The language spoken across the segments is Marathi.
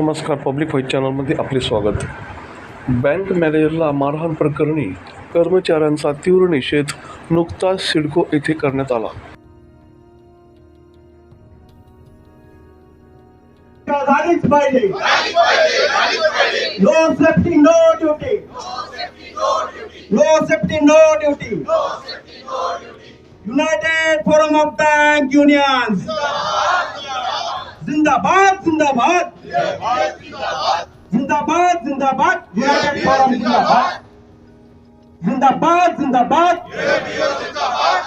नमस्कार. पब्लिक व्हाईट चॅनलमध्ये आपले स्वागत. बँक मॅनेजरला मारहाण प्रकरणी कर्मचाऱ्यांचा तीव्र निषेध नुकताच सिडको येथे करण्यात आला. United forum of bank union जिंदाबाद जिंदाबाद जिंदाबाद जिंदाबाद। युनायटेड फोरम जिंदाबाद। जिंदाबाद जिंदाबाद।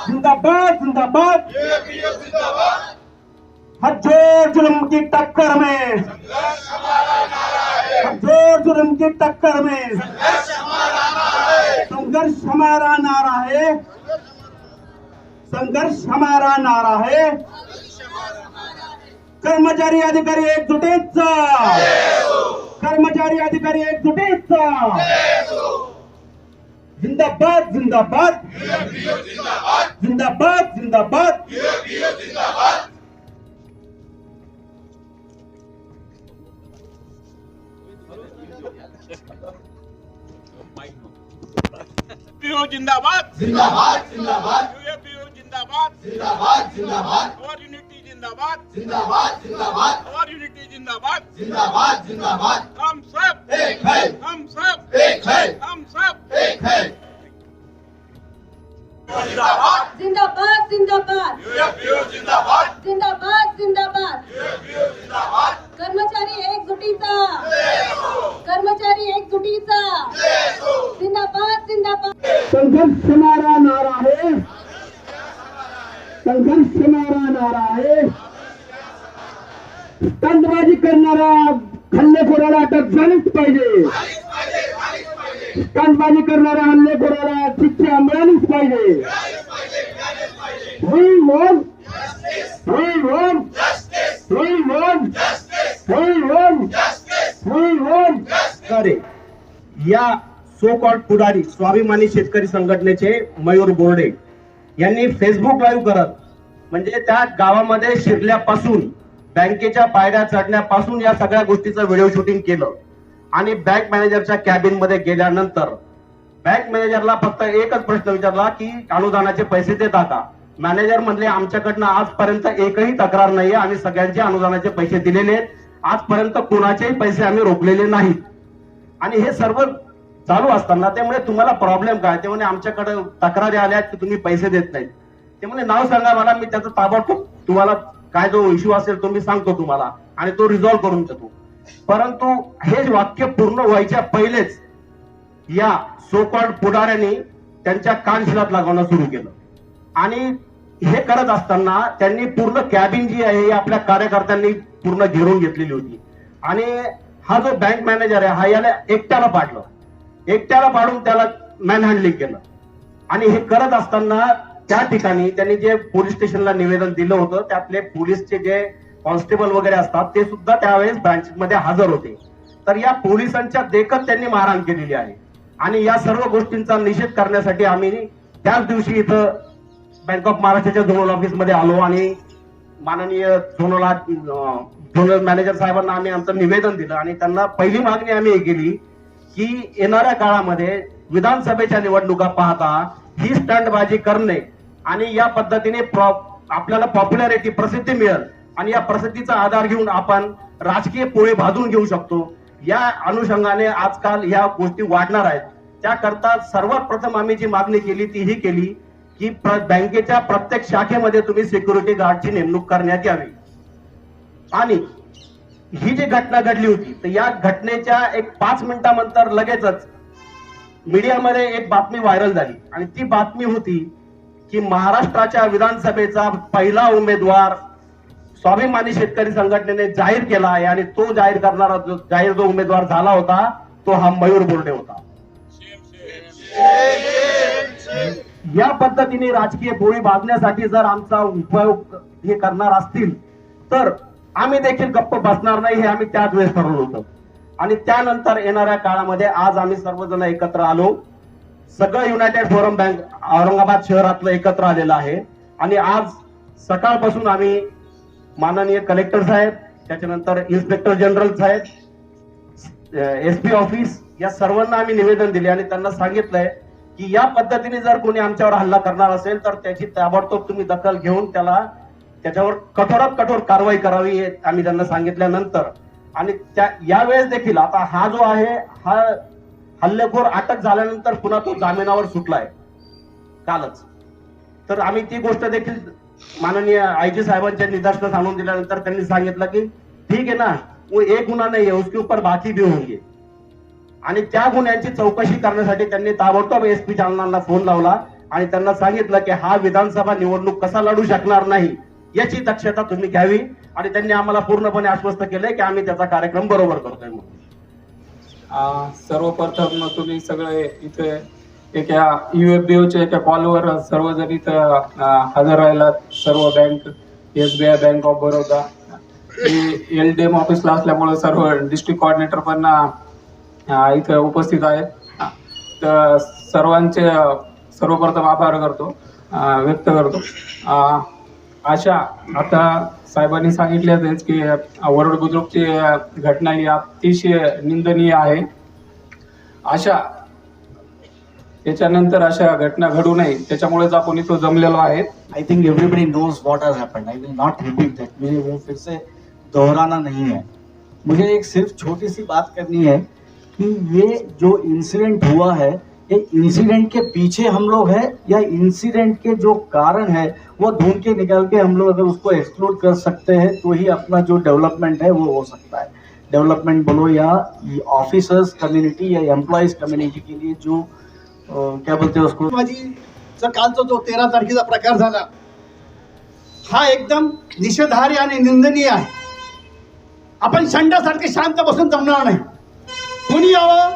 जिंदाबाद जिंदाबाद। हजोर जुल्म की टक्कर में। हजोर जुल्म की टक्कर में। संघर्ष हमारा नारा है। संघर्ष हमारा नारा है। कर्मचारी अधिकारी एकजुटीचा कर्मचारी अधिकारी एकजुटीचा जिंदाबाद जिंदाबाद. जिंदाबाद जिंदाबाद. पीओ जिंदाबाद. जिंदाबाद जिंदाबाद. पीओ जिंदाबाद. जिंदाबाद जिंदाबाद. यूनिटी जिंदाबाद। जिंदाबाद जिंदाबाद। और यूनिटी जिंदाबाद। जिंदाबाद जिंदाबाद। हम सब। एक है। हम सब। एक है। हम सब। एक है। जिंदाबाद। जिंदाबाद जिंदाबाद। पीओ जिंदाबाद। जिंदाबाद जिंदाबाद। कर्मचारी एकजुटीचा कर्मचारी एकजुटीचा जिंदाबाद जिंदाबाद। संघर्ष हमारा नारा है। संघर्ष हमारा नारा है। तंदबाजी करणारा हल्लेखोराला अटक झालीच पाहिजे. तंदबाजी करणाऱ्या हल्लेखोराला शिक्षा मिळालीच पाहिजे. अरे या सो कॉल्ड पुढारी स्वाभिमानी शेतकरी संघटनेचे मयूर बोर्डे यांनी फेसबुक लाईव्ह करत म्हणजे त्या गावामध्ये शिरल्यापासून बँकेच्या पायऱ्या चढण्यापासून या सगळ्या गोष्टीचं व्हिडिओ शूटिंग केलं. आणि बँक मॅनेजरच्या कॅबिनमध्ये गेल्यानंतर बँक मॅनेजरला फक्त एकच प्रश्न विचारला की अनुदानाचे पैसे देता का? मॅनेजर म्हणले आमच्याकडनं आजपर्यंत एकही तक्रार नाहीये. आम्ही सगळ्यांचे अनुदानाचे पैसे दिलेले आहेत. आजपर्यंत कोणाचेही पैसे आम्ही रोखलेले नाहीत. आणि हे सर्व चालू असताना त्यामुळे तुम्हाला प्रॉब्लेम काय? ते म्हणे आमच्याकडे तक्रारी आल्या आहेत की तुम्ही पैसे देत नाहीत. ते म्हणे नाव सांगा मला मी त्याचं ताबडतोब तुम्हाला काय जो इश्यू असेल तो मी सांगतो तुम्हाला आणि तो रिझॉल्व्ह करून देतो परंतु हे वाक्य पूर्ण व्हायच्या पहिलेच या सोकॉल्ड पुढाऱ्यांनी त्यांच्या कानशिलात लागवणं सुरू केलं. आणि हे करत असताना त्यांनी पूर्ण कॅबिन जी आहे आपल्या कार्यकर्त्यांनी पूर्ण घेरून घेतलेली होती. आणि हा जो बँक मॅनेजर आहे हा याला एकट्याला पाडलं. एकट्याला पाडून त्याला मॅनहँडलिंग केलं. आणि हे करत असताना त्या ठिकाणी त्यांनी जे पोलीस स्टेशनला निवेदन दिलं होतं त्यातले पोलीसचे जे कॉन्स्टेबल वगैरे असतात ते सुद्धा त्यावेळेस ब्रांच मध्ये हजर होते. तर या पोलिसांच्या देखत त्यांनी मारहाण केलेली आहे. आणि या सर्व गोष्टींचा निषेध करण्यासाठी आम्ही त्याच दिवशी इथं बँक ऑफ महाराष्ट्राच्या झोनल ऑफिसमध्ये आलो आणि माननीय झोनल झोनल मॅनेजर साहेबांना आम्ही आमचं निवेदन दिलं आणि त्यांना पहिली मागणी आम्ही केली की येणाऱ्या काळामध्ये विधानसभेच्या निवडणुका पाहता ही स्टंटबाजी करणे आणि या पद्धतीने आपल्याला पॉप्युलॅरिटी प्रसिद्धी मिळेल. आणि या प्रसिद्धीचा आधार घेऊन आपण राजकीय पोळी भाजून घेऊ शकतो. या अनुषंगाने आजकाल या गोष्टी वाढणार आहेत. त्याकरता सर्वात प्रथम आम्ही जी मागणी केली ती ही केली की बँकेच्या प्रत्येक शाखेमध्ये तुम्ही सिक्युरिटी गार्डची नेमणूक करण्यात यावी. आणि ही जी घटना घडली होती तर या घटनेच्या एक पाच मिनिटानंतर लगेचच मीडियामध्ये एक बातमी व्हायरल झाली. आणि ती बातमी होती की महाराष्ट्राच्या विधानसभेचा पहिला उमेदवार स्वाभिमानी शेतकरी संघटनेने जाहीर केला आहे आणि तो जाहीर करणारा जो जाहीर जो उमेदवार झाला होता तो हा मयूर बोर्डे होता. या पद्धतीने राजकीय पोळी भाजण्यासाठी जर आमचा उपयोग हे करणार असतील तर आम्ही देखील गप्प बसणार नाही हे आम्ही त्याच वेळेस ठरवलं होतं. आणि त्यानंतर येणाऱ्या काळामध्ये आज आम्ही सर्वजण एकत्र आलो. सगळं युनायटेड फोरम बँक औरंगाबाद शहरातलं एकत्र आलेलं आहे. आणि आज सकाळपासून आम्ही माननीय कलेक्टर साहेब त्याच्यानंतर इन्स्पेक्टर जनरल साहेब एस पी ऑफिस या सर्वांना आम्ही निवेदन दिले आणि त्यांना सांगितलंय की या पद्धतीने जर कोणी आमच्यावर हल्ला करणार असेल तर त्याची ताबडतोब तुम्ही दखल घेऊन त्याला त्याच्यावर कठोरात कठोर कारवाई करावी हे आम्ही त्यांना सांगितल्यानंतर. आणि त्या यावेळेस देखील आता हा जो आहे हा हल्लेखोर अटक झाल्यानंतर पुन्हा तो जामिनावर सुटलाय. कालच. तर आम्ही ती गोष्ट देखील माननीय आयजी साहेबांच्या निदर्शनास आणून दिल्यानंतर त्यांनी सांगितलं की ठीक आहे ना वो एक गुन्हा नाही आहे उसके ऊपर बाकी भी होंगे. आणि त्या गुन्ह्यांची चौकशी करण्यासाठी त्यांनी ताबडतोब एस पी जालनांना फोन लावला आणि त्यांना सांगितलं की हा विधानसभा निवडणूक कसा लढू शकणार नाही याची दक्षता तुम्ही घ्यावी. आणि त्यांनी आम्हाला पूर्णपणे आश्वस्त केलंय की आम्ही त्याचा कार्यक्रम बरोबर करतोय म्हणून. सर्वप्रथम तुम्ही सगळे इथे एका युएफबीओच्या एका कॉलवर सर्वजण इथं हजर राहिलात. सर्व bank S B I bank of Baroda L D M ऑफिसला असल्यामुळे सर्व डिस्ट्रिक्ट कोऑर्डिनेटर पण इथं उपस्थित आहेत. तर सर्वांचे सर्वप्रथम आभार करतो. व्यक्त करतो. अशा आता साहेबांनी सांगितल्यातच की वरुड बुद्रुकची घटना ही अतिशय निंदनीय आहे. अशा त्याच्यानंतर अशा घटना घडू नये त्याच्यामुळेच आपण इथं जमलेलो आहे I think everybody knows what has happen I will not repeat that मुझे वो फिर से दोहराना नहीं है. मुझे एक सिर्फ छोटी सी बात करनी है कि ये जो इंसिडेंट हुआ है ये इंसिडेंट के पीछे हम लोग हैं या इंसिडेंट के जो कारण है वो ढूंढ के निकाल के हम लोग अगर उसको एक्सप्लोर कर सकते हैं तो ही अपना जो डेवलपमेंट है वो हो सकता है। डेवलपमेंट बोलो या ऑफिसर्स कम्युनिटी या एम्प्लॉयज़ कम्युनिटी के लिए जो अ, क्या बोलते हैं उसको? माझीचा कालचा जो तेरा तारखेचा प्रकार हा एकदम निषेधार्य आणि निंदनीय आहे आपण शंडासारखे शांत बसून जमणार नाही यावं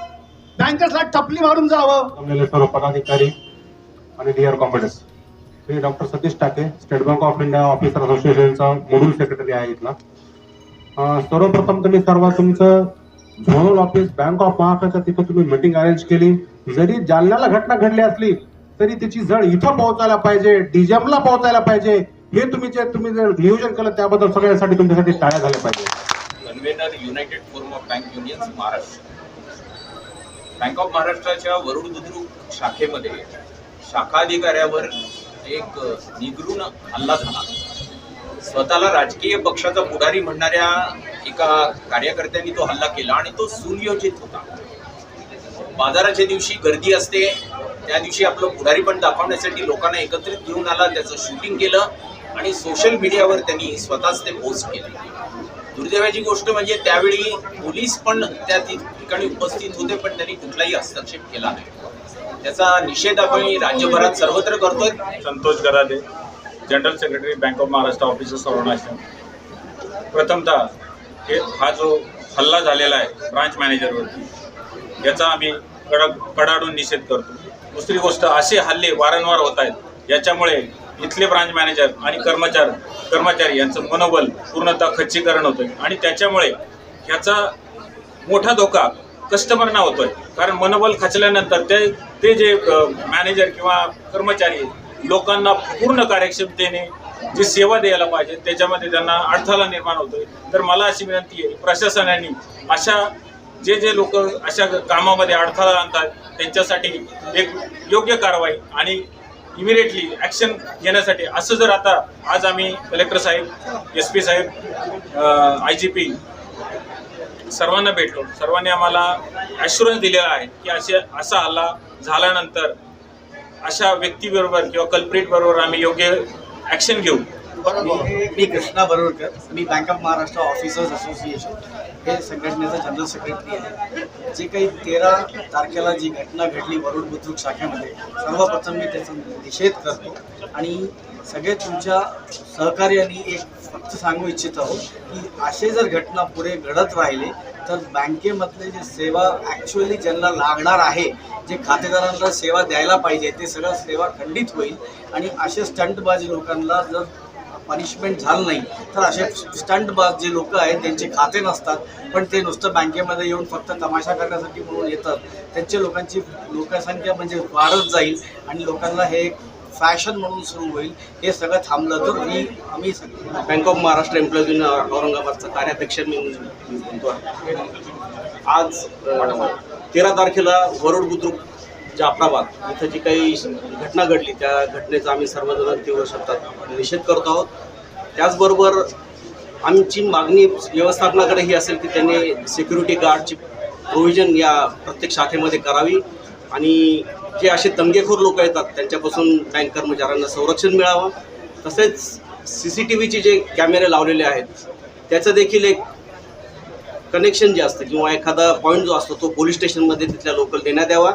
बँकर्सला टपली मारून जावं. जमलेले सर्व पदाधिकारी आणि dear competence me doctor Satish Take State Bank of India officer असोसिएशनचा module secretary आहे इथला. अं, सर्वप्रथम तुम्ही सर्व तुमचं झोनल ऑफिस बँक ऑफ महाराष्ट्राच्या तिथं तुम्ही मीटिंग अरेंज केली. जरी जालन्याला घटना घडली असली तरी तिची जळ इथं पोहोचायला पाहिजे डीजेमला पोहोचायला पाहिजे हे तुम्ही जे तुम्ही जे नियोजन केलं त्याबद्दल सगळ्यांसाठी तुमच्यासाठी टाळ्या झाल्या पाहिजे. Convener united forum of bank unions Maharashtra bank of महाराष्ट्राच्या वरुड बुद्रुक शाखेमध्ये शाखाधिकाऱ्यावर एक निगरून हल्ला झाला. स्वतःला राजकीय पक्षाचा पुढारी म्हणणाऱ्या एका कार्यकर्त्यांनी तो हल्ला केला आणि तो सुनियोजित होता. बाजाराच्या दिवशी गर्दी असते त्या दिवशी आपलं पुढारी पण दाखवण्यासाठी लोकांना एकत्रित घेऊन आला त्याचं शूटिंग केलं आणि सोशल मीडियावर त्यांनी स्वतःच ते पोस्ट केले. दुर्दैवाची गोष्ट म्हणजे त्यावेळी पोलीस पण त्या ठिकाणी उपस्थित होते पण त्यांनी कुठलाही हस्तक्षेप केला नाही. त्याचा निषेध आपण राज्यभरात सर्वत्र करतोय. Santosh Garade general secretary bank of Maharashtra officer organisation प्रथमतः हे हा जो हल्ला झालेला आहे ब्रांच मॅनेजरवरती याचा आम्ही कडक कडाडून निषेध करतो. दुसरी गोष्ट असे हल्ले वारंवार होत आहेत. याच्यामुळे इथले ब्रांच मॅनेजर आणि कर्मचारी कर्मचारी यांचं मनोबल पूर्णतः खच्चीकरण होतंय. आणि त्याच्यामुळे ह्याचा मोठा धोका कस्टमरना होतोय. कारण मनोबल खचल्यानंतर ते ते जे मॅनेजर किंवा कर्मचारी लोकांना पूर्ण कार्यक्षमतेने जी सेवा द्यायला पाहिजे त्याच्यामध्ये त्यांना अडथळा निर्माण होतोय. तर मला अशी विनंती आहे प्रशासनाने अशा जे जे लोक अशा कामामध्ये अडथळा आणतात त्यांच्यासाठी एक योग्य कारवाई आणि इमिडिएटली ॲक्शन घेण्यासाठी. असं जर आता आज आम्ही कलेक्टर साहेब एस पी साहेब आय जी पी सर्वांना भेटलो. सर्वांनी आम्हाला ॲश्युरन्स दिलेला आहे की असे असा हल्ला झाल्यानंतर अशा व्यक्तीबरोबर किंवा कल्प्रिटबरोबर आम्ही योग्य ॲक्शन घेऊ. मी कृष्णा बरोडकर मी bank of Maharashtra officers association. हे संघटनेचा जनरल सेक्रेटरी आहे. जे काही तेरा तारखेला जी घटना घडली वरुड बुद्रुक शाखेमध्ये सर्वप्रथम मी त्याचा निषेध करतो. आणि सगळे तुमच्या सहकार्याने एक फक्त सांगू इच्छित आहोत की असे जर घटना पुढे घडत राहिले तर बँकेमधले जे सेवा ॲक्च्युअली ज्यांना लागणार आहे जे खातेदारांना सेवा द्यायला पाहिजे ते सगळं सेवा खंडित होईल. आणि असे स्टंटबाजी लोकांना जर पनिशमेंट झालं नाही. तर असे स्टंटबाज जे लोक आहेत त्यांचे खाते नसतात. पण ते नुसतं बँकेमध्ये येऊन फक्त तमाशा करण्यासाठी म्हणून येतात. त्यांच्या लोकांची लोकसंख्या म्हणजे वाढत जाईल आणि लोकांना हे एक फॅशन म्हणून सुरू होईल. हे सगळं थांबलं तर मी आम्ही bank of Maharashtra employees union औरंगाबादचा कार्याध्यक्ष मी आज तेरा तारखेला वरुड बुद्रुक जाफराबाद इथं जी काही घटना घडली त्या घटनेचा आम्ही सर्वजण तीव्र शब्दात निषेध करतो आहोत. त्याचबरोबर आमची मागणी व्यवस्थापनाकडे ही असेल की त्यांनी सिक्युरिटी गार्डची प्रोव्हिजन या प्रत्येक शाखेमध्ये करावी आणि जे असे दंगेखोर लोक येतात त्यांच्यापासून बँक कर्मचाऱ्यांना संरक्षण मिळावं. तसेच सी सी टी व्हीचे जे कॅमेरे लावलेले आहेत त्याचं देखील एक कनेक्शन जे असतं किंवा एखादा पॉईंट जो असतो तो पोलीस स्टेशनमध्ये तिथल्या लोकल देण्यात यावा.